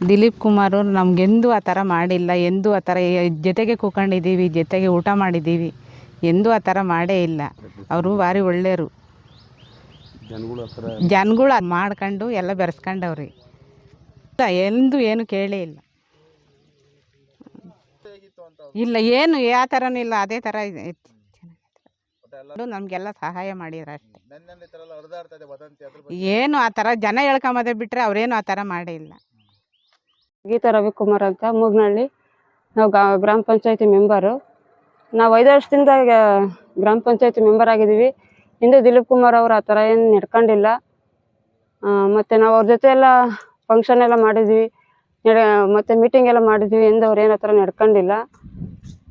ದಿಲೀಪ್ ಕುಮಾರ್ ಅವರು ನಮಗೆಂದೂ ಆ ಥರ ಮಾಡಿಲ್ಲ ಎಂದೂ ಆ ಥರ ಜೊತೆಗೆ ಕೂತ್ಕೊಂಡಿದ್ದೀವಿ ಜೊತೆಗೆ ಊಟ ಮಾಡಿದ್ದೀವಿ ಎಂದೂ ಆ ಥರ ಮಾಡೇ ಇಲ್ಲ. ಅವರು ಭಾರಿ ಒಳ್ಳೆಯವರು. ಜನಗಳು ಅದು ಮಾಡ್ಕೊಂಡು ಎಲ್ಲ ಬೆರೆಸ್ಕೊಂಡವ್ರಿ. ಎಂದೂ ಏನು ಕೇಳೇ ಇಲ್ಲ. ಇಲ್ಲ ಏನು ಯಾವ ಥರನೂ ಇಲ್ಲ ಅದೇ ಥರ ಇದೆ. ನಮಗೆಲ್ಲ ಸಹಾಯ ಮಾಡಿದ್ರು ಅಷ್ಟೇ. ಏನು ಆ ಥರ ಜನ ಹೇಳ್ಕೊಂಬೋದೇ ಬಿಟ್ಟರೆ ಅವರೇನು ಆ ಥರ ಮಾಡೇ ಇಲ್ಲ. ಗೀತಾ ರವಿಕುಮಾರ್ ಅಂತ ಮೂಗ್ನಹಳ್ಳಿ ನಾವು ಗ್ರಾಮ ಪಂಚಾಯತಿ ಮೆಂಬರು. ನಾವು ಐದು ವರ್ಷದಿಂದ ಗ್ರಾಮ ಪಂಚಾಯತಿ ಮೆಂಬರ್ ಆಗಿದ್ದೀವಿ. ಹಿಂದೆ ದಿಲೀಪ್ ಕುಮಾರ್ ಅವರು ಆ ಥರ ಏನು ನಡ್ಕೊಂಡಿಲ್ಲ. ಮತ್ತು ನಾವು ಅವ್ರ ಜೊತೆ ಎಲ್ಲ ಫಂಕ್ಷನ್ ಎಲ್ಲ ಮಾಡಿದ್ವಿ. ಮತ್ತು ಮತ್ತೆ ಮೀಟಿಂಗ್ ಎಲ್ಲ ಮಾಡಿದ್ವಿ ಎಂದು ಅವ್ರು ಏನು ಆ ಥರ ನಡ್ಕೊಂಡಿಲ್ಲ.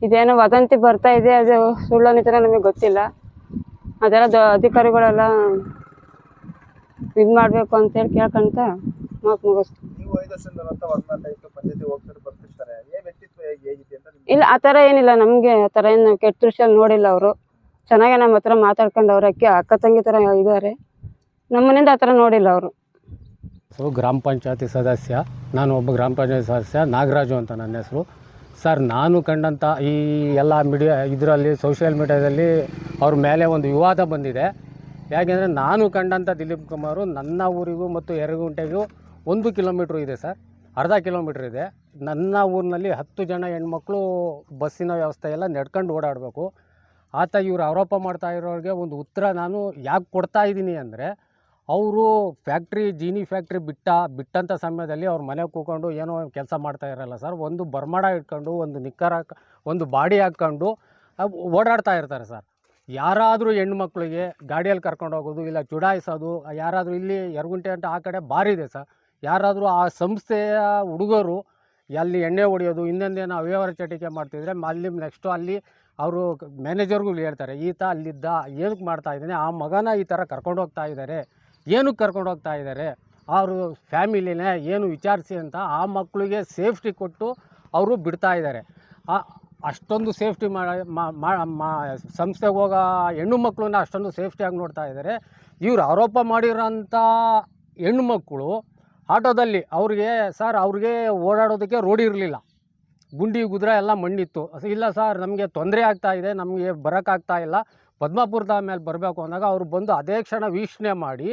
ಇದೇನೋ ವದಂತಿ ಬರ್ತಾ ಇದೆ, ಅದು ಸುಳ್ಳು ಅನ್ನೋ ನಮಗೆ ಗೊತ್ತಿಲ್ಲ. ಅದೆಲ್ಲ ಅಧಿಕಾರಿಗಳೆಲ್ಲ ಇದು ಮಾಡಬೇಕು ಅಂತೇಳಿ ಕೇಳ್ಕೊಂತ ಮಾತು ನೀವು ಐದು ವರ್ಷದಿಂದ ಅಂತ ವರ್ಣಾಟ ಇತ್ತು ಪಂಚಾಯತಿ ಹೋಗ್ತಾರೆ ಬರ್ತಿರ್ತಾರೆ. ಏನ್ ವ್ಯಕ್ತಿತ್ವ ಹೇಗೆ ಹೇಗಿದೆ ಅಂತ ನಿಮ್ಗೆ? ಇಲ್ಲ ಆ ಥರ ಏನಿಲ್ಲ. ನಮಗೆ ಆ ಥರ ಏನು ಕೆಟ್ಟ ದೃಷ್ಟಿಯಲ್ಲಿ ನೋಡಿಲ್ಲ ಅವರು. ಚೆನ್ನಾಗೆ ನಮ್ಮ ಹತ್ರ ಮಾತಾಡ್ಕೊಂಡು ಅವ್ರ ಅಕ್ಕಿ ಅಕ್ಕ ತಂಗಿ ಥರ ಇದ್ದಾರೆ. ನಮ್ಮನಿಂದ ಆ ಥರ ನೋಡಿಲ್ಲ ಅವರು. ಸೊ ಗ್ರಾಮ ಪಂಚಾಯತಿ ಸದಸ್ಯ ನಾನು ಒಬ್ಬ ಗ್ರಾಮ ಪಂಚಾಯತಿ ಸದಸ್ಯ ನಾಗರಾಜು ಅಂತ ನನ್ನ ಹೆಸರು. ಸರ್ ನಾನು ಕಂಡಂಥ ಈ ಎಲ್ಲ ಮೀಡಿಯಾ ಇದರಲ್ಲಿ ಸೋಷಿಯಲ್ ಮೀಡಿಯಾದಲ್ಲಿ ಅವ್ರ ಮೇಲೆ ಒಂದು ವಿವಾದ ಬಂದಿದೆ. ಯಾಕೆಂದರೆ ನಾನು ಕಂಡಂಥ ದಿಲೀಪ್ ಕುಮಾರು ನನ್ನ ಊರಿಗೂ ಮತ್ತು ಯರಗುಂಟೆಗೂ ಒಂದು ಕಿಲೋಮೀಟ್ರ್ ಇದೆ ಸರ್. ಅರ್ಧ ಕಿಲೋಮೀಟ್ರ್ ಇದೆ. ನನ್ನ ಊರಿನಲ್ಲಿ ಹತ್ತು ಜನ ಹೆಣ್ಮಕ್ಳು ಬಸ್ಸಿನ ವ್ಯವಸ್ಥೆ ಎಲ್ಲ ನಡ್ಕೊಂಡು ಓಡಾಡಬೇಕು. ಆತ ಇವರು ಆರೋಪ ಮಾಡ್ತಾ ಇರೋರಿಗೆ ಒಂದು ಉತ್ತರ ನಾನು ಯಾಕೆ ಕೊಡ್ತಾ ಇದ್ದೀನಿ ಅಂದರೆ, ಅವರು ಫ್ಯಾಕ್ಟ್ರಿ, ಜೀನಿ ಫ್ಯಾಕ್ಟ್ರಿ ಬಿಟ್ಟ ಬಿಟ್ಟಂಥ ಸಮಯದಲ್ಲಿ ಅವ್ರ ಮನೆಗೆ ಕೂಕೊಂಡು ಏನೋ ಕೆಲಸ ಮಾಡ್ತಾ ಇರಲ್ಲ ಸರ್. ಒಂದು ಬರ್ಮಾಡ ಇಟ್ಕೊಂಡು, ಒಂದು ನಿಕ್ಕರ್, ಒಂದು ಬಾಡಿ ಹಾಕ್ಕೊಂಡು ಓಡಾಡ್ತಾ ಇರ್ತಾರೆ ಸರ್. ಯಾರಾದರೂ ಹೆಣ್ಮಕ್ಳಿಗೆ ಗಾಡಿಯಲ್ಲಿ ಕರ್ಕೊಂಡು ಹೋಗೋದು ಇಲ್ಲ ಚುಡಾಯಿಸೋದು, ಯಾರಾದರೂ ಇಲ್ಲಿ ಎರಗುಂಟೆ ಅಂತ ಆ ಕಡೆ ಬಾರಿದೆ ಸರ್. ಯಾರಾದರೂ ಆ ಸಂಸ್ಥೆಯ ಹುಡುಗರು ಅಲ್ಲಿ ಎಣ್ಣೆ ಹೊಡೆಯೋದು ಇನ್ನೊಂದೇನೋ ಅವ್ಯವಹಾರ ಚಟಿಕೆ ಮಾಡ್ತಿದ್ರೆ ಅಲ್ಲಿ ನೆಕ್ಸ್ಟು ಅಲ್ಲಿ ಅವರು ಮ್ಯಾನೇಜರ್ಗಳು ಹೇಳ್ತಾರೆ, ಈತ ಅಲ್ಲಿದ್ದ ಏನಕ್ಕೆ ಮಾಡ್ತಾ ಇದ್ದಾನೆ? ಆ ಮಗನ ಈ ಥರ ಕರ್ಕೊಂಡು ಹೋಗ್ತಾ ಇದ್ದಾರೆ ಏನಕ್ಕೆ ಕರ್ಕೊಂಡು ಹೋಗ್ತಾ ಇದ್ದಾರೆ ಅವರು ಫ್ಯಾಮಿಲಿನೇ ಏನು ವಿಚಾರಿಸಿ ಅಂತ ಆ ಮಕ್ಕಳಿಗೆ ಸೇಫ್ಟಿ ಕೊಟ್ಟು ಅವರು ಬಿಡ್ತಾ ಇದ್ದಾರೆ ಅಷ್ಟೊಂದು ಸೇಫ್ಟಿ ಮಾ ಸಂಸ್ಥೆಗೆ ಹೋಗೋ ಹೆಣ್ಣು ಮಕ್ಕಳನ್ನ ಅಷ್ಟೊಂದು ಸೇಫ್ಟಿಯಾಗಿ ನೋಡ್ತಾ ಇದ್ದಾರೆ ಇವರು ಆರೋಪ ಮಾಡಿರೋಂಥ ಹೆಣ್ಣು ಮಕ್ಕಳು ಆಟೋದಲ್ಲಿ ಅವ್ರಿಗೆ, ಸರ್ ಅವ್ರಿಗೆ ಓಡಾಡೋದಕ್ಕೆ ರೋಡ್ ಇರಲಿಲ್ಲ. ಗುಂಡಿ, ಗುದ್ರ ಎಲ್ಲ ಮಣ್ಣಿತ್ತು. ಇಲ್ಲ ಸರ್, ನಮಗೆ ತೊಂದರೆ ಆಗ್ತಾಯಿದೆ ನಮಗೆ ಬರೋಕ್ಕಾಗ್ತಾ ಇಲ್ಲ. ಪದ್ಮಾಪುರದ ಮೇಲೆ ಬರಬೇಕು ಅಂದಾಗ ಅವರು ಬಂದು ಅದೇ ಕ್ಷಣ ವೀಕ್ಷಣೆ ಮಾಡಿ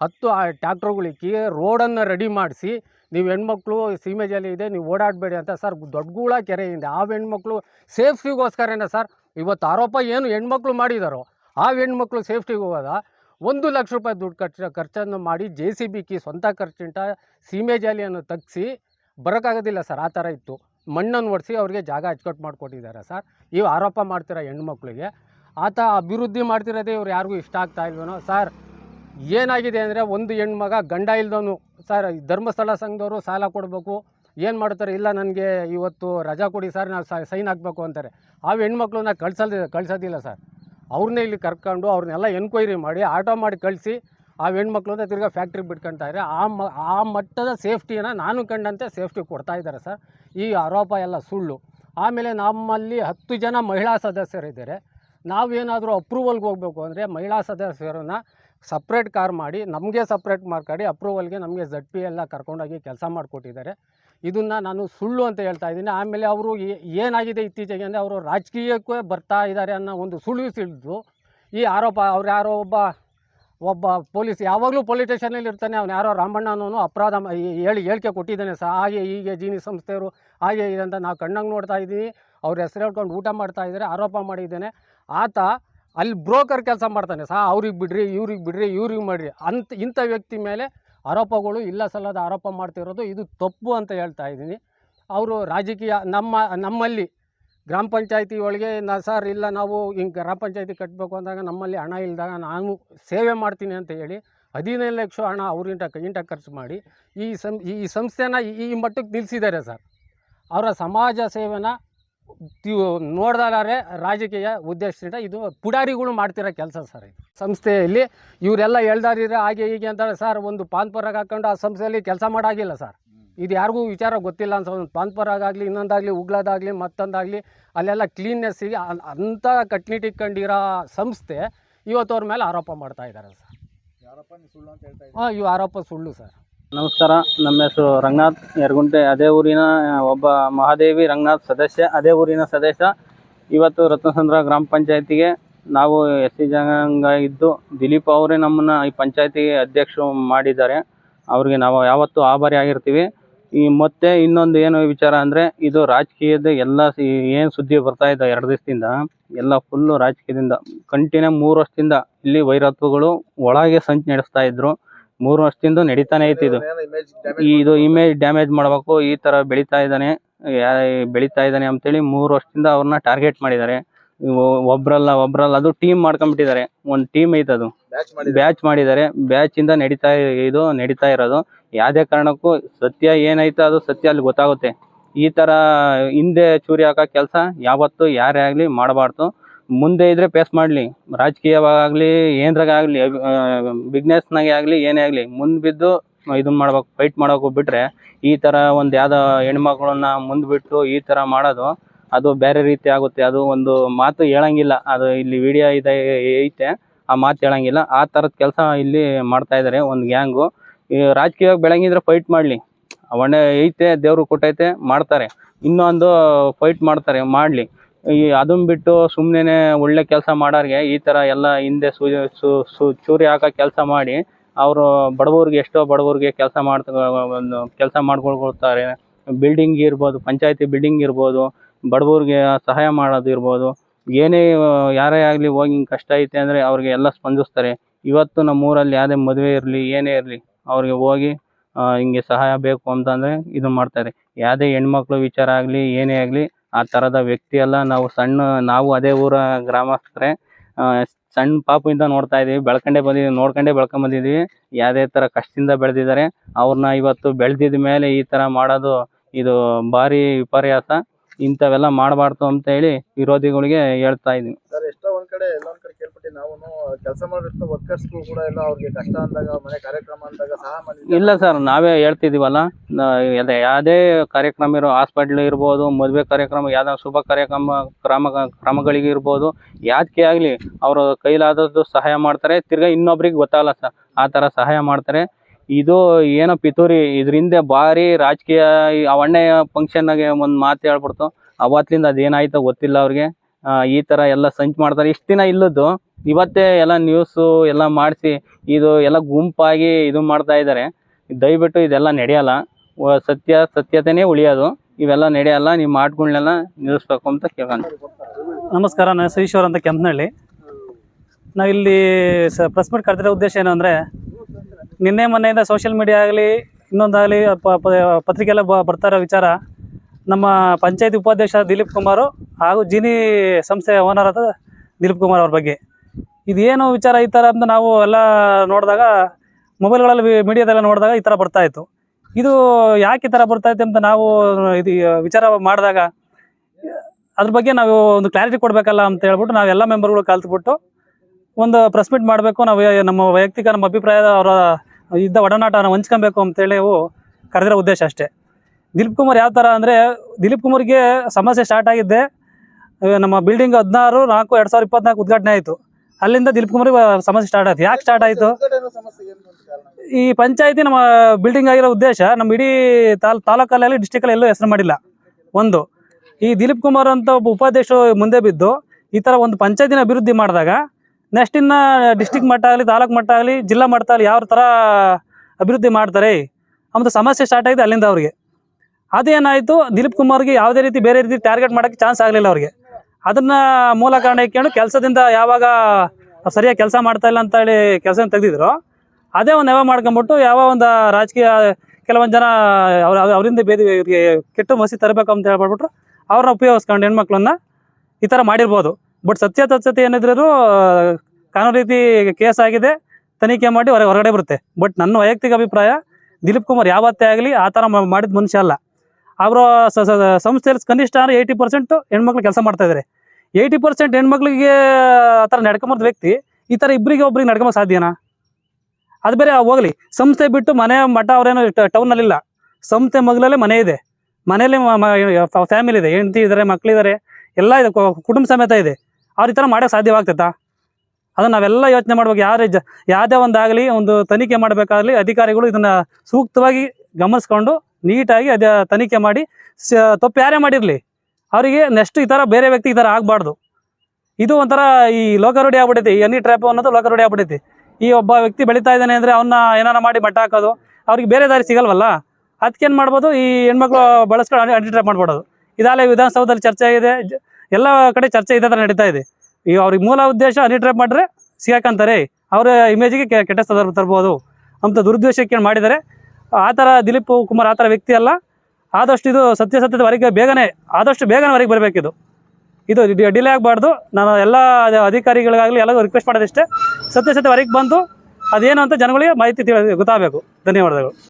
ಹತ್ತು ಆ ಟ್ಯಾಕ್ಟ್ರುಗಳಿಕ್ಕಿ ರೋಡನ್ನು ರೆಡಿ ಮಾಡಿಸಿ, ನೀವು ಹೆಣ್ಮಕ್ಳು ಸೀಮೆಜಲ್ಲಿ ಇದೆ, ನೀವು ಓಡಾಡಬೇಡಿ ಅಂತ. ಸರ್, ದೊಡ್ಡಗೂಳ ಕೆರೆಯಿಂದ ಆ ಹೆಣ್ಮಕ್ಳು ಸೇಫ್ಟಿಗೋಸ್ಕರನೇ ಸರ್, ಇವತ್ತು ಆರೋಪ ಏನು ಹೆಣ್ಮಕ್ಳು ಮಾಡಿದಾರೋ, ಆ ಹೆಣ್ಮಕ್ಳು ಸೇಫ್ಟಿಗೆ ಹೋಗೋದ ಒಂದು ಲಕ್ಷ ರೂಪಾಯಿ ದುಡ್ಡು ಖರ್ಚು ಖರ್ಚನ್ನು ಮಾಡಿ ಜೆ ಸಿ ಬಿ ಕಿ ಸ್ವಂತ ಖರ್ಚಿಂಟ ಸೀಮೆ ಜಾಲಿಯನ್ನು ತಗ್ಸಿ ಬರೋಕ್ಕಾಗೋದಿಲ್ಲ ಸರ್, ಆ ಥರ ಇತ್ತು. ಮಣ್ಣನ್ನು ಒಡಿಸಿ ಅವ್ರಿಗೆ ಜಾಗ ಅಚ್ಚುಕಟ್ಟು ಮಾಡಿಕೊಟ್ಟಿದ್ದಾರೆ ಸರ್. ಇವು ಆರೋಪ ಮಾಡ್ತೀರಾ ಹೆಣ್ಮಕ್ಳಿಗೆ ಆತ ಅಭಿವೃದ್ಧಿ ಮಾಡ್ತಿರೋದೇ ಇವ್ರು ಯಾರಿಗೂ ಇಷ್ಟ ಆಗ್ತಾ ಇಲ್ವೇನೋ? ಸರ್, ಏನಾಗಿದೆ ಅಂದರೆ ಒಂದು ಹೆಣ್ಮಗ ಗಂಡ ಇಲ್ದವನು, ಸರ್ ಧರ್ಮಸ್ಥಳ ಸಂಘದವರು ಸಾಲ ಕೊಡಬೇಕು. ಏನು ಮಾಡ್ತಾರೆ? ಇಲ್ಲ, ನನಗೆ ಇವತ್ತು ರಜಾ ಕೊಡಿ ಸರ್, ನಾವು ಸೈನ್ ಹಾಕಬೇಕು ಅಂತಾರೆ. ಆ ಹೆಣ್ಮಕ್ಳನ್ನ ಕಳ್ಸಲ್ ಕಳ್ಸೋದಿಲ್ಲ ಸರ್. ಅವ್ರನ್ನೇ ಇಲ್ಲಿ ಕರ್ಕೊಂಡು ಅವ್ರನ್ನೆಲ್ಲ ಎನ್ಕ್ವೈರಿ ಮಾಡಿ, ಆಟೋ ಮಾಡಿ ಕಳಿಸಿ ಆ ಹೆಣ್ಮಕ್ಳನ್ನ ತಿರ್ಗಾ ಫ್ಯಾಕ್ಟ್ರಿಗೆ ಬಿಟ್ಕೊಳ್ತಾರೆ ಆ ಮ, ಆ ಮಟ್ಟದ ಸೇಫ್ಟಿಯನ್ನು ನಾನು ಕಂಡಂತೆ ಸೇಫ್ಟಿ ಕೊಡ್ತಾ ಇದ್ದಾರೆ ಸರ್. ಈ ಆರೋಪ ಎಲ್ಲ ಸುಳ್ಳು. ಆಮೇಲೆ ನಮ್ಮಲ್ಲಿ ಹತ್ತು ಜನ ಮಹಿಳಾ ಸದಸ್ಯರಿದ್ದಾರೆ. ನಾವೇನಾದರೂ ಅಪ್ರೂವಲ್ಗೆ ಹೋಗಬೇಕು ಅಂದರೆ ಮಹಿಳಾ ಸದಸ್ಯರನ್ನ ಸಪ್ರೇಟ್ ಕಾರ್ ಮಾಡಿ, ನಮಗೆ ಸಪ್ರೇಟ್ ಮಾರ್ಕಾಡಿ ಅಪ್ರೂವಲ್ಗೆ ನಮಗೆ ಜಡ್ ಪಿ ಎಲ್ಲ ಕರ್ಕೊಂಡೋಗಿ ಕೆಲಸ ಮಾಡಿಕೊಟ್ಟಿದ್ದಾರೆ. ಇದನ್ನು ನಾನು ಸುಳ್ಳು ಅಂತ ಹೇಳ್ತಾ ಇದ್ದೀನಿ. ಆಮೇಲೆ ಅವರು ಏನಾಗಿದೆ ಇತ್ತೀಚೆಗೆ ಅಂದರೆ ಅವರು ರಾಜಕೀಯಕ್ಕೆ ಬರ್ತಾ ಇದ್ದಾರೆ ಅನ್ನೋ ಒಂದು ಸುಳ್ಳು ತಿಳಿದು ಈ ಆರೋಪ, ಅವ್ರು ಯಾರೋ ಒಬ್ಬ ಒಬ್ಬ ಪೊಲೀಸ್, ಯಾವಾಗಲೂ ಪೊಲೀಸ್ ಸ್ಟೇಷನಲ್ಲಿ ಇರ್ತಾನೆ ಅವ್ನು. ಯಾರೋ ರಾಮಣ್ಣ ಅನ್ನೋನು ಅಪರಾಧ ಹೇಳಿ, ಹೇಳಿಕೆ ಕೊಟ್ಟಿದ್ದಾನೆ ಸರ್ ಹಾಗೆ ಹೀಗೆ ಜೀನಿ ಸಂಸ್ಥೆಯವರು ಹಾಗೆ ಇದೆ ಅಂತ ನಾವು ಕಣ್ಣಂಗೆ ನೋಡ್ತಾ ಇದ್ದೀವಿ. ಅವ್ರ ಹೆಸರು ಹೇಳ್ಕೊಂಡು ಊಟ ಮಾಡ್ತಾ ಇದ್ದಾರೆ, ಆರೋಪ ಮಾಡಿದ್ದಾನೆ. ಆತ ಅಲ್ಲಿ ಬ್ರೋಕರ್ ಕೆಲಸ ಮಾಡ್ತಾನೆ ಸಹ. ಅವ್ರಿಗೆ ಬಿಡ್ರಿ, ಇವ್ರಿಗೆ ಬಿಡ್ರಿ, ಇವ್ರಿಗೆ ಮಾಡಿರಿ. ಅಂತ, ಇಂಥ ವ್ಯಕ್ತಿ ಮೇಲೆ ಆರೋಪಗಳು ಇಲ್ಲ ಸಲ್ಲದ ಆರೋಪ ಮಾಡ್ತಿರೋದು ಇದು ತಪ್ಪು ಅಂತ ಹೇಳ್ತಾ ಇದ್ದೀನಿ. ಅವರು ರಾಜಕೀಯ ನಮ್ಮ, ನಮ್ಮಲ್ಲಿ ಗ್ರಾಮ ಪಂಚಾಯತಿ ಒಳಗೆ ನಾ ಸರ್ ಇಲ್ಲ ನಾವು ಹಿಂಗೆ ಗ್ರಾಮ ಪಂಚಾಯತಿ ಕಟ್ಟಬೇಕು ಅಂದಾಗ ನಮ್ಮಲ್ಲಿ ಹಣ ಇಲ್ಲದಾಗ ನಾನು ಸೇವೆ ಮಾಡ್ತೀನಿ ಅಂತ ಹೇಳಿ ಹದಿನೈದು ಲಕ್ಷ ಹಣ ಅವರಿಂದ ಇಂಟ ಖರ್ಚು ಮಾಡಿ ಈ ಸಂ, ಈ ಸಂಸ್ಥೆನ ಈ- ಮಟ್ಟಕ್ಕೆ ನಿಲ್ಲಿಸಿದ್ದಾರೆ ಸರ್. ಅವರ ಸಮಾಜ ಸೇವೆನ ನೋಡ್ದಾರೆ ರಾಜಕೀಯ ಉದ್ದೇಶದಿಂದ ಇದು ಪುಡಾರಿಗಳು ಮಾಡ್ತಿರೋ ಕೆಲಸ ಸರ್ ಇದು. ಸಂಸ್ಥೆಯಲ್ಲಿ ಇವರೆಲ್ಲ ಹೇಳ್ದಾರಿದ್ರೆ ಹಾಗೆ ಹೀಗೆ ಅಂತಾರೆ. ಸರ್ ಒಂದು ಪಾನ್ ಪರಾಗ ಹಾಕೊಂಡು ಆ ಸಂಸ್ಥೆಯಲ್ಲಿ ಕೆಲಸ ಮಾಡೋಂಗಿಲ್ಲ ಸರ್. ಇದು ಯಾರಿಗೂ ವಿಚಾರ ಗೊತ್ತಿಲ್ಲ ಅನ್ಸೋ ಒಂದು ಪಾನ್ ಆಗಲಿ ಇನ್ನೊಂದಾಗಲಿ ಉಗ್ಳದಾಗಲಿ ಮತ್ತೊಂದಾಗಲಿ ಅಲ್ಲೆಲ್ಲ ಕ್ಲೀನ್ನೆಸ್ಸಿಗೆ ಅಂಥ ಕಟ್ನಿಟ್ಟಿಕೊಂಡಿರೋ ಸಂಸ್ಥೆ ಇವತ್ತು ಅವ್ರ ಮೇಲೆ ಆರೋಪ ಮಾಡ್ತಾ ಇದ್ದಾರೆ ಸರ್. ಹಾಂ ಇವು ಆರೋಪ ಸುಳ್ಳು ಸರ್. ನಮಸ್ಕಾರ, ನಮ್ಮ ಹೆಸರು ರಂಗನಾಥ್ ಯರಗುಂಟೆ, ಅದೇ ಊರಿನ ಒಬ್ಬ ಮಹಾದೇವಿ ರಂಗನಾಥ್ ಸದಸ್ಯ, ಅದೇ ಊರಿನ ಸದಸ್ಯ. ಇವತ್ತು ರತ್ನಸಂದ್ರ ಗ್ರಾಮ ಪಂಚಾಯತಿಗೆ ನಾವು ಎಸ್ ಸಿ ಜನಾಂಗ ಇದ್ದು ದಿಲೀಪ್ ಅವರೇ ನಮ್ಮನ್ನು ಈ ಪಂಚಾಯತಿಗೆ ಅಧ್ಯಕ್ಷರು ಮಾಡಿದ್ದಾರೆ. ಅವ್ರಿಗೆ ನಾವು ಯಾವತ್ತೂ ಆಭಾರಿ ಆಗಿರ್ತೀವಿ. ಈ ಮತ್ತೆ ಇನ್ನೊಂದು ಏನು ವಿಚಾರ ಅಂದರೆ, ಇದು ರಾಜಕೀಯದ ಎಲ್ಲ ಏನು ಸುದ್ದಿ ಬರ್ತಾ ಇದೆ ಎರಡು ದಿವಸದಿಂದ, ಎಲ್ಲ ಫುಲ್ಲು ರಾಜಕೀಯದಿಂದ. ಕಂಟಿನ್ಯೂ ಮೂರು ವರ್ಷದಿಂದ ಇಲ್ಲಿ ವೈರತ್ವಗಳು ಒಳಗೆ ಸಂಚು ನಡೆಸ್ತಾ ಇದ್ರು. ಮೂರು ವರ್ಷದಿಂದ ನಡೀತಾನೆ ಐತಿ ಇದು. ಇದು ಇಮೇಜ್ ಡ್ಯಾಮೇಜ್ ಮಾಡಬೇಕು ಈ ತರ ಬೆಳೀತಾ ಇದ್ದಾನೆ ಬೆಳಿತಾ ಇದ್ದಾನೆ ಅಂತೇಳಿ ಮೂರು ವರ್ಷದಿಂದ ಅವ್ರನ್ನ ಟಾರ್ಗೆಟ್ ಮಾಡಿದ್ದಾರೆ. ಒಬ್ರಲ್ಲ ಒಬ್ರಲ್ಲ ಅದು ಟೀಮ್ ಮಾಡ್ಕೊಂಡ್ಬಿಟ್ಟಿದ್ದಾರೆ. ಒಂದು ಟೀಮ್ ಐತೆ ಅದು. ಬ್ಯಾಚ್ ಮಾಡಿ ಬ್ಯಾಚ್ ಮಾಡಿದ್ದಾರೆ. ಬ್ಯಾಚ್ ಇಂದ ನಡೀತಾ ಇದು ನಡೀತಾ ಇರೋದು. ಯಾವುದೇ ಕಾರಣಕ್ಕೂ ಸತ್ಯ ಏನೈತೆ ಅದು ಸತ್ಯ ಅಲ್ಲಿ ಗೊತ್ತಾಗುತ್ತೆ. ಈ ತರ ಹಿಂದೆ ಚೂರಿ ಹಾಕೋ ಕೆಲಸ ಯಾವತ್ತು ಯಾರೇ ಆಗಲಿ ಮಾಡಬಾರ್ದು. ಮುಂದೆ ಇದ್ರೆ ಫೇಸ್ ಮಾಡಲಿ. ರಾಜಕೀಯವಾಗಲಿ ಏನ್ರಾಗಲಿ ಬಿಸ್ನೆಸ್ನಾಗೆ ಆಗಲಿ, ಏನೇ ಆಗಲಿ, ಮುಂದೆ ಬಿದ್ದು ಇದನ್ನ ಮಾಡ್ಬೇಕು ಫೈಟ್ ಮಾಡೋಕೆ ಬಿಟ್ರೆ ಈ ಥರ ಒಂದು ಯಾವುದೋ ಹೆಣ್ಮಕ್ಳನ್ನ ಮುಂದೆ ಬಿಟ್ಟು ಈ ಥರ ಮಾಡೋದು, ಅದು ಬೇರೆ ರೀತಿ ಆಗುತ್ತೆ. ಅದು ಒಂದು ಮಾತು ಹೇಳಂಗಿಲ್ಲ. ಅದು ಇಲ್ಲಿ ವಿಡಿಯೋ ಇದೆ, ಐತೆ, ಆ ಮಾತು ಹೇಳಂಗಿಲ್ಲ. ಆ ಥರದ ಕೆಲಸ ಇಲ್ಲಿ ಮಾಡ್ತಾ ಇದಾರೆ ಒಂದು ಗ್ಯಾಂಗು ಈ ರಾಜಕೀಯವಾಗಿ ಬೆಳಂಗಿದ್ರೆ ಫೈಟ್ ಮಾಡಲಿ. ಅವನೇ ಐತೆ, ದೇವ್ರು ಕೊಟ್ಟೈತೆ, ಮಾಡ್ತಾರೆ. ಇನ್ನೊಂದು ಫೈಟ್ ಮಾಡ್ತಾರೆ, ಮಾಡಲಿ. ಈ ಅದನ್ನ ಬಿಟ್ಟು ಸುಮ್ಮನೆ ಒಳ್ಳೆ ಕೆಲಸ ಮಾಡೋರಿಗೆ, ಈ ಥರ ಎಲ್ಲ ಹಿಂದೆ ಸು ಸು ಸು, ಚೂರಿ ಹಾಕೋ ಕೆಲಸ ಮಾಡಿ ಅವರು ಬಡವ್ರಿಗೆ ಎಷ್ಟೋ ಬಡವ್ರಿಗೆ ಕೆಲಸ ಮಾಡ್ತ, ಒಂದು ಕೆಲಸ ಮಾಡ್ಕೊಳ್ಕೊಳ್ತಾರೆ. ಬಿಲ್ಡಿಂಗ್ ಇರ್ಬೋದು, ಪಂಚಾಯತಿ ಬಿಲ್ಡಿಂಗ್ ಇರ್ಬೋದು, ಬಡವ್ರಿಗೆ ಸಹಾಯ ಮಾಡೋದು ಇರ್ಬೋದು. ಏನೇ, ಯಾರೇ ಆಗಲಿ ಹೋಗಿ ಹಿಂಗೆ ಕಷ್ಟ ಐತೆ ಅಂದರೆ ಅವ್ರಿಗೆ ಎಲ್ಲ ಸ್ಪಂದಿಸ್ತಾರೆ. ಇವತ್ತು ನಮ್ಮ ಊರಲ್ಲಿ ಯಾವುದೇ ಮದುವೆ ಇರಲಿ, ಏನೇ ಇರಲಿ, ಅವ್ರಿಗೆ ಹೋಗಿ ಹಿಂಗೆ ಸಹಾಯ ಬೇಕು ಅಂತಂದರೆ ಇದು ಮಾಡ್ತಾರೆ. ಯಾವುದೇ ಹೆಣ್ಮಕ್ಳು ವಿಚಾರ ಆಗಲಿ, ಏನೇ ಆಗಲಿ ಆ ತರದ ವ್ಯಕ್ತಿ ಎಲ್ಲ ನಾವು ಸಣ್ಣ, ನಾವು ಅದೇ ಊರ ಗ್ರಾಮಸ್ಥರೆ ಸಣ್ಣ ಪಾಪದಿಂದ ನೋಡ್ತಾ ಇದೀವಿ, ಬೆಳ್ಕೊಂಡೆ ಬಂದಿದ್ವಿ, ನೋಡ್ಕೊಂಡೆ ಬೆಳ್ಕೊಂಡ್ ಬಂದಿದ್ದೀವಿ ಯಾವುದೇ ಥರ ಕಷ್ಟದಿಂದ ಬೆಳೆದಿದ್ದಾರೆ, ಅವ್ರನ್ನ ಇವತ್ತು ಬೆಳೆದಿದ ಮೇಲೆ ಈ ತರ ಮಾಡೋದು ಇದು ಭಾರಿ ವಿಪರ್ಯಾಸ, ಇಂಥವೆಲ್ಲ ಮಾಡಬಾರ್ದು ಅಂತ ಹೇಳಿ ವಿರೋಧಿಗಳಿಗೆ ಹೇಳ್ತಾ ಇದ್ದೀನಿ ನಾವು ಕೆಲಸ ಮಾಡಿರೋ ವರ್ಕರ್ಸ್ ಕೂಡ ಎಲ್ಲ ಅವ್ರಿಗೆ ಕಷ್ಟ ಅಂದಾಗ ಕಾರ್ಯಕ್ರಮ ಅಂದಾಗ ಇಲ್ಲ ಸರ್, ನಾವೇ ಹೇಳ್ತಿದೀವಲ್ಲ. ಯಾವುದೇ ಕಾರ್ಯಕ್ರಮ ಇರೋ ಹಾಸ್ಪಿಟ್ಲ್ ಇರ್ಬೋದು, ಮದುವೆ ಕಾರ್ಯಕ್ರಮ, ಯಾವ್ದಾದ್ರು ಶುಭ ಕಾರ್ಯಕ್ರಮ, ಕ್ರಮ, ಕ್ರಮಗಳಿಗೆ ಇರ್ಬೋದು ಯಾವ್ದಕ್ಕೆ ಆಗಲಿ, ಅವರು ಕೈಲಾದದ್ದು ಸಹಾಯ ಮಾಡ್ತಾರೆ. ತಿರ್ಗಾ ಇನ್ನೊಬ್ರಿಗೆ ಗೊತ್ತಾಗಲ್ಲ ಸರ್, ಆ ಥರ ಸಹಾಯ ಮಾಡ್ತಾರೆ. ಇದು ಏನೋ ಪಿತೂರಿ, ಇದರಿಂದ ಭಾರಿ ರಾಜಕೀಯ ಅವಣ್ಣೆಯ ಅವಣ್ಣೆ ಫಂಕ್ಷನ್ನಾಗೆ ಒಂದು ಮಾತು ಹೇಳ್ಬಿಡ್ತು. ಅವತ್ತಿಂದ ಅದೇನಾಯ್ತೋ ಗೊತ್ತಿಲ್ಲ ಅವ್ರಿಗೆ. ಈ ಥರ ಎಲ್ಲ ಸಂಚು ಮಾಡ್ತಾರೆ. ಇಷ್ಟು ದಿನ ಇಲ್ಲದ್ದು ಇವತ್ತೇ ಎಲ್ಲ ನ್ಯೂಸು ಎಲ್ಲ ಮಾಡಿಸಿ, ಇದು ಎಲ್ಲ ಗುಂಪಾಗಿ ಇದು ಮಾಡ್ತಾ ಇದ್ದಾರೆ ದಯವಿಟ್ಟು ಇದೆಲ್ಲ ನಡೆಯಲ್ಲ. ಸತ್ಯ, ಸತ್ಯತೆನೇ ಉಳಿಯೋದು. ಇವೆಲ್ಲ ನಡೆಯಲ್ಲ. ನೀವು ಮಾತುಗಳನ್ನೆಲ್ಲ ನಿಲ್ಲಿಸ್ಬೇಕು ಅಂತ ಕೇಳ್ತಾನೆ ನಮಸ್ಕಾರ, ನಾನು ಸರೀಶ್ವರ್ ಅಂತ ಕೆಂಪನಹಳ್ಳಿ ನಾವಿಲ್ಲಿ ಸ ಪ್ರೆಸ್ ಮೀಟ್ ಕರೆದಿರೋ ಉದ್ದೇಶ ಏನು ಅಂದರೆ, ನಿನ್ನೆ ಮೊನ್ನೆಯಿಂದ ಸೋಷಿಯಲ್ ಮೀಡಿಯಾ ಆಗಲಿ, ಇನ್ನೊಂದಾಗಲಿ ಪತ್ರಿಕೆ ಎಲ್ಲ ಬ- ಬರ್ತಾ ಇರೋ ವಿಚಾರ, ನಮ್ಮ ಪಂಚಾಯತಿ ಉಪಾಧ್ಯಕ್ಷ ದಿಲೀಪ್ ಕುಮಾರು ಹಾಗೂ ಜಿನಿ ಸಂಸ್ಥೆಯ ಓನರ್ ಆದ ದಿಲೀಪ್ ಕುಮಾರ್ ಅವ್ರ ಬಗ್ಗೆ. ಇದೇನು ವಿಚಾರ ಈ ಥರ ಅಂತ ನಾವು ಎಲ್ಲ ನೋಡಿದಾಗ, ಮೊಬೈಲ್ಗಳಲ್ಲಿ ಮೀಡಿಯಾದೆಲ್ಲ ನೋಡಿದಾಗ ಈ ಥರ ಬರ್ತಾ ಇತ್ತು. ಇದು ಯಾಕೆ ಈ ಥರ ಬರ್ತಾ ಇತ್ತು ಅಂತ ನಾವು ಇದು ವಿಚಾರ ಮಾಡಿದಾಗ, ಅದ್ರ ಬಗ್ಗೆ ನಾವು ಒಂದು ಕ್ಲಾರಿಟಿ ಕೊಡಬೇಕಲ್ಲ ಅಂತ ಹೇಳ್ಬಿಟ್ಟು ನಾವು ಎಲ್ಲ ಮೆಂಬರ್ಗಳು ಕಲ್ತ್ಬಿಟ್ಟು ಒಂದು ಪ್ರೆಸ್ ಮೀಟ್ ಮಾಡಬೇಕು, ನಾವು ನಮ್ಮ ವೈಯಕ್ತಿಕ ನಮ್ಮ ಅಭಿಪ್ರಾಯ ಅವರ ಇದ್ದ ಒಡನಾಟನ ಹಂಚ್ಕೊಬೇಕು ಅಂತೇಳಿ ನಾವು ಕರೆದಿರೋ ಉದ್ದೇಶ ಅಷ್ಟೇ. ದಿಲೀಪ್ ಕುಮಾರ್ ಯಾವ ಥರ ಅಂದರೆ, ದಿಲೀಪ್ ಕುಮಾರ್ಗೆ ಸಮಸ್ಯೆ ಸ್ಟಾರ್ಟ್ ಆಗಿದ್ದೆ, ನಮ್ಮ ಬಿಲ್ಡಿಂಗ್ ಹದಿನಾರು, ನಾಲ್ಕು, ಎರಡು ಸಾವಿರದ ಇಪ್ಪತ್ನಾಲ್ಕು ಉದ್ಘಾಟನೆ ಆಯಿತು. ಅಲ್ಲಿಂದ ದಿಲೀಪ್ ಕುಮಾರ್ ಸಮಸ್ಯೆ ಸ್ಟಾರ್ಟ್ ಆಯ್ತು. ಯಾಕೆ ಸ್ಟಾರ್ಟ್ ಆಯಿತು? ಈ ಪಂಚಾಯತಿ ನಮ್ಮ ಬಿಲ್ಡಿಂಗ್ ಆಗಿರೋ ಉದ್ದೇಶ ನಮ್ಮ ಇಡೀ ತಾಲ್ ತಾಲೂಕಲ್ಲಿ ಡಿಸ್ಟಿಕಲ್ಲಿ ಎಲ್ಲೂ ಹೆಸರು ಮಾಡಿಲ್ಲ. ಒಂದು. ಈ ದಿಲೀಪ್ ಕುಮಾರ್ ಅಂತ ಒಬ್ಬ ಉಪಾಧ್ಯಕ್ಷರು ಮುಂದೆ ಬಿದ್ದು ಈ ಥರ ಒಂದು ಪಂಚಾಯತಿನ ಅಭಿವೃದ್ಧಿ ಮಾಡಿದಾಗ ನೆಕ್ಸ್ಟ್ ಇನ್ನು ಡಿಸ್ಟಿಕ್ ಮಟ್ಟ ಆಗಲಿ ತಾಲೂಕು ಮಟ್ಟ ಆಗಲಿ ಜಿಲ್ಲಾ ಮಟ್ಟ ಆಗಲಿ ಯಾವ ಥರ ಅಭಿವೃದ್ಧಿ ಮಾಡ್ತಾರೆ ಅಂತ ಸಮಸ್ಯೆ ಸ್ಟಾರ್ಟ್ ಆಗಿದೆ ಅಲ್ಲಿಂದ ಅವ್ರಿಗೆ. ಅದೇನಾಯಿತು? ದಿಲೀಪ್ ಕುಮಾರ್ಗೆ ಯಾವುದೇ ರೀತಿ ಬೇರೆ ರೀತಿ ಟಾರ್ಗೆಟ್ ಮಾಡೋಕ್ಕೆ ಚಾನ್ಸ್ ಆಗಲಿಲ್ಲ ಅವ್ರಿಗೆ. ಅದನ್ನು ಮೂಲ ಕಾರಣ ಇಟ್ಕೊಂಡು ಕೆಲಸದಿಂದ ಯಾವಾಗ ಸರಿಯಾಗಿ ಕೆಲಸ ಮಾಡ್ತಾ ಇಲ್ಲ ಅಂತ ಹೇಳಿ ಕೆಲಸ ತೆಗೆದಿದ್ರು. ಅದೇ ಒಂದು ಯಾವ ಮಾಡ್ಕೊಂಬಿಟ್ಟು ಯಾವ ಒಂದು ರಾಜಕೀಯ ಕೆಲವೊಂದು ಜನ ಅವ್ರ ಅವ್ರ- ಅವರಿಂದ ಬೇದಿ ಇವ್ರಿಗೆ ಕೆಟ್ಟ ಮಸಿ ತರಬೇಕು ಅಂತ ಹೇಳ್ಬಿಟ್ಬಿಟ್ರು. ಅವ್ರನ್ನ ಉಪಯೋಗಿಸ್ಕೊಂಡು ಹೆಣ್ಮಕ್ಳನ್ನ ಈ ಥರ ಮಾಡಿರ್ಬೋದು. ಬಟ್ ಸತ್ಯಾಸತ್ಯತೆ ಏನಿದ್ರು, ಕಾನೂನು ರೀತಿ ಕೇಸ್ ಆಗಿದೆ, ತನಿಖೆ ಮಾಡಿ ಹೊರ ಹೊರಗಡೆ ಬರುತ್ತೆ. ಬಟ್ ನನ್ನ ವೈಯಕ್ತಿಕ ಅಭಿಪ್ರಾಯ, ದಿಲೀಪ್ ಕುಮಾರ್ ಯಾವತ್ತೇ ಆಗಲಿ ಆ ಥರ ಮಾಡಿದ ಮನುಷ್ಯ ಅಲ್ಲ. ಅವರು ಸಂಸ್ಥೆಯಲ್ಲಿ ಕನಿಷ್ಠ ಅಂದರೆ ಏಯ್ಟಿ ಪರ್ಸೆಂಟು ಹೆಣ್ಮಕ್ಳು ಕೆಲಸ ಮಾಡ್ತಾ ಇದ್ದಾರೆ ಏಯ್ಟಿ ಪರ್ಸೆಂಟ್ ಹೆಣ್ಮಕ್ಳಿಗೆ ಆ ಥರ ನಡ್ಕೊಂಬಂದ ವ್ಯಕ್ತಿ, ಈ ಥರ ಇಬ್ಬರಿಗೆ ಒಬ್ರಿಗೆ ನಡ್ಕೊಂಬ ಸಾಧ್ಯನಾ ಅದು ಬೇರೆ ಹೋಗಲಿ, ಸಂಸ್ಥೆ ಬಿಟ್ಟು ಮನೆ ಮಠ ಅವರೇನು ಟೌನಲ್ಲಿಲ್ಲ ಸಂಸ್ಥೆ ಮಗಲಲ್ಲೇ ಮನೆ ಇದೆ. ಮನೆಯಲ್ಲಿ ಫ್ಯಾಮಿಲಿ ಇದೆ, ಹೆಂಡತಿ ಇದ್ದಾರೆ ಮಕ್ಕಳಿದ್ದಾರೆ ಎಲ್ಲ ಇದೆ ಕುಟುಂಬ ಸಮೇತ ಇದೆ. ಅವ್ರ ಈ ಥರ ಮಾಡೋಕ್ಕೆ ಸಾಧ್ಯವಾಗ್ತೈತಾ? ಅದನ್ನು ನಾವೆಲ್ಲ ಯೋಚನೆ ಮಾಡ್ಬೇಕು. ಯಾರೇ ಜ, ಯಾವುದೇ ಒಂದಾಗಲಿ, ಒಂದು ತನಿಖೆ ಮಾಡಬೇಕಾಗಲಿ, ಅಧಿಕಾರಿಗಳು ಇದನ್ನು ಸೂಕ್ತವಾಗಿ ಗಮನಿಸ್ಕೊಂಡು, ನೀಟಾಗಿ ಅದೇ ತನಿಖೆ ಮಾಡಿ, ಸ, ತಪ್ಪು ಯಾರೇ ಮಾಡಿರಲಿ ಅವರಿಗೆ ನೆಕ್ಸ್ಟ್ ಈ ಥರ ಬೇರೆ ವ್ಯಕ್ತಿ ಈ ಥರ ಆಗಬಾರ್ದು. ಇದು ಒಂಥರ ಈ ಲೋಕರೂಢಿ ಆಗ್ಬಿಟ್ಟೈತಿ ಈ ಎನಿ ಟ್ರ್ಯಾಪ್ ಅನ್ನೋದು ಲೋಕರೂಢಿ ಆಗ್ಬಿಟ್ಟೈತಿ ಈ ಒಬ್ಬ ವ್ಯಕ್ತಿ ಬೆಳೀತಾ ಇದ್ದಾನೆ ಅಂದರೆ ಅವನ್ನ ಏನಾರ ಮಾಡಿ ಮಟ್ಟ ಹಾಕೋದು, ಅವ್ರಿಗೆ ಬೇರೆ ದಾರಿ ಸಿಗಲ್ವಲ್ಲ? ಅದಕ್ಕೇನು ಮಾಡ್ಬೋದು? ಈ ಹೆಣ್ಮಕ್ಳು ಬಳಸ್ಕೊಂಡು ಅಂಟಿ ಟ್ರ್ಯಾಪ್ ಮಾಡ್ಬಿಡೋದು. ಇದಾಗಲೇ ವಿಧಾನಸೌಧದಲ್ಲಿ ಚರ್ಚೆ ಆಗಿದೆ ಎಲ್ಲ ಕಡೆ ಚರ್ಚೆ ಇದೆ ಥರ ನಡೀತಾ ಇದೆ. ಈಗ ಅವ್ರಿಗೆ ಮೂಲ ಉದ್ದೇಶ ಅಂಟಿ ಟ್ರ್ಯಾಪ್ ಮಾಡಿದ್ರೆ ಸಿಗಾಕಂತಾರೆ. ಅವರ ಇಮೇಜಿಗೆ ಕೆಟ್ಟ ತರ್ಬೋದು ಅಂತ ದುರುದ್ದೇಶಕ್ಕೆ ಮಾಡಿದ್ದಾರೆ? ಆ ಥರ ದಿಲೀಪ್ ಕುಮಾರ್ ಆ ಥರ ವ್ಯಕ್ತಿ ಅಲ್ಲ. ಆದಷ್ಟು ಇದು ಸತ್ಯಾಸತ್ಯದ ವರೆಗೆ ಬೇಗನೆ, ಆದಷ್ಟು ಬೇಗನೆ ವರೆಗೆ ಬರಬೇಕಿದು. ಇದು ಡಿಲೇ ಆಗಬಾರ್ದು. ನಾನು ಎಲ್ಲ ಅಧಿಕಾರಿಗಳಿಗಾಗಲಿ ಎಲ್ಲರಿಗೂ ರಿಕ್ವೆಸ್ಟ್ ಮಾಡೋದಿಷ್ಟೇ. ಸತ್ಯಾಸತ್ಯ ಹೊರಗೆ ಬಂದು ಅದೇನು ಅಂತ ಜನಗಳಿಗೆ ಮಾಹಿತಿ ತಿಳಿ ಗೊತ್ತಾಗಬೇಕು. ಧನ್ಯವಾದಗಳು.